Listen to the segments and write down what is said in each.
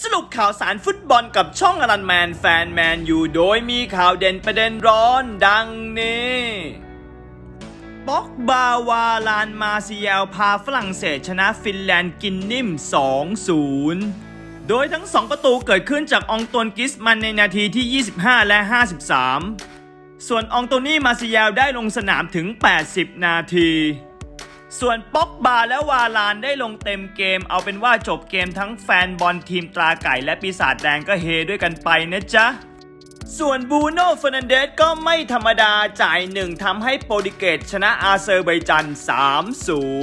สรุปข่าวสารฟุตบอลกับช่องอลันแมนแฟนแมนอยู่โดยมีข่าวเด่นประเด็นร้อนดังนี้บ็อกบาวาลานมาซิเยลพาฝรั่งเศสชนะฟินแลนด์กินนิ่ม 2-0 โดยทั้ง 2 ประตูเกิดขึ้นจากองตวนกิสมันในนาทีที่ 25 และ 53 ส่วนองโตนี่มาซิเยลได้ลงสนามถึง 80 นาที ส่วนป็อกบาและวาลานได้ลงเต็มเกม เอาเป็นว่าจบเกมทั้งแฟนบอลทีมตราไก่และปีศาจแดงก็เฮด้วยกันไปนะจ๊ะ ส่วนบูโน่เฟอร์นันเดสก็ไม่ธรรมดาจ่ายหนึ่งทำให้โปรตุเกสชนะอาเซอร์ไบจัน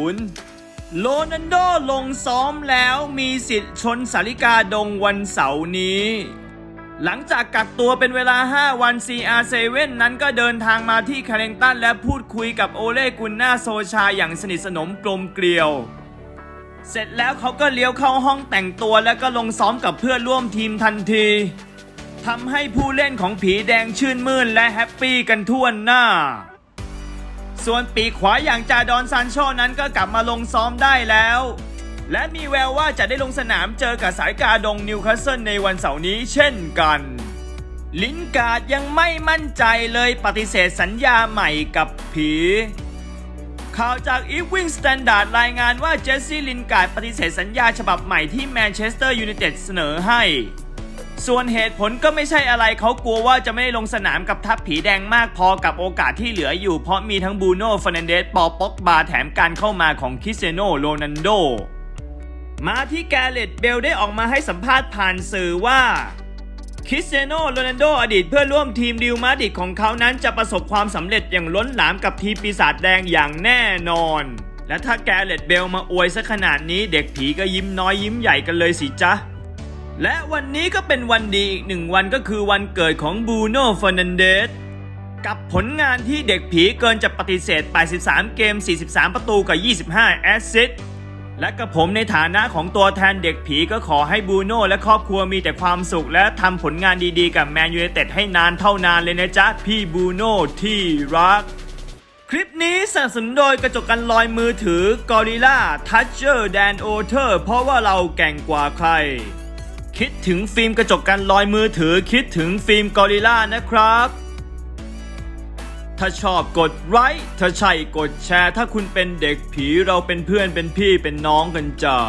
3-0โรนันโดลงซ้อมแล้วมีสิทธิ์ชนสาริกาดงวันเสาร์นี้ หลังจากกักตัวเป็นเวลา 5 วัน CR7 นั้นก็เดินทางมาที่คาเลงตันและพูดคุยกับโอเล่กุนนาโซชาอย่างสนิทสนมกลมเกลียว เสร็จแล้วเขาก็เลี้ยวเข้าห้องแต่งตัวแล้วก็ลงซ้อมกับเพื่อนร่วมทีมทันทีทำให้ผู้เล่นของผีแดงชื่นมื่นและแฮปปี้กันทั่วหน้า ส่วนปีกขวาอย่างจาดอนซานโชนั้นก็กลับมาลงซ้อมได้แล้ว และมีแววว่าจะได้ลงสนามเจอกับสายกาดงนิวคาสเซิลในวันเสาร์นี้เช่นกัน ลินการ์ดยังไม่มั่นใจเลยปฏิเสธสัญญาใหม่กับผี ข่าวจาก e v i n g Standard รายงานว่าเจสซี่ลินการ์ดปฏิเสธสัญญาฉบับใหม่ที่แมนเชสเตอร์ยูไนเต็ดเสนอให้ ส่วนเหตุผลก็ไม่ใช่อะไรเขากลัวว่าจะไม่ได้ลงสนามกับทัพผีแดงมากพอกับโอกาสที่เหลืออยู่เพราะมีทั้งบูโน่ฟ r นันเดสปอป็อกบาแถมการเข้ามาของคิเซโนโรนันโด มาที่แกเรตเบลได้ออกมาให้สัมภาษณ์ผ่านสื่อว่าคริสเซโนโรนันโดอดีตเพื่อนร่วมทีมดิวมาดิดของเขานั้นจะประสบความสำเร็จอย่างล้นหลามกับทีมปีศาจแดงอย่างแน่นอน และถ้าแกเรตเบลมาอวยซะขนาดนี้เด็กผีก็ยิ้มน้อยยิ้มใหญ่กันเลยสิจ๊ะและวันนี้ก็เป็นวันดีอีกหนึ่งวันก็คือวันเกิดของบูโน่ฟ r นันเดสกับผลงานที่เด็กผีเกินจะปฏิเสธ 83 เกม 43 ประตูกับ 25 แอสซิสต์ และกับผมในฐานะของตัวแทนเด็กผีก็ขอให้บูโน่และครอบครัวมีแต่ความสุข และทำผลงานดีๆกับแมนยูไนเต็ดให้นานเท่านานเลยนะจ๊ะ พี่บูโน่ที่รัก คลิปนี้สนับสนุนโดยกระจกกันลอยมือถือ Gorilla Toucher Dan o t e r เพราะว่าเราแก่งกว่าใคร คิดถึงฟิล์มกระจกกันลอยมือถือ คิดถึงฟิล์มกอริล่านะครับ ถ้าชอบกดไลค์ถ้าใช่กดแชร์ ถ้าคุณเป็นเด็กผีเราเป็นเพื่อนเป็นพี่เป็นน้องกันจ้า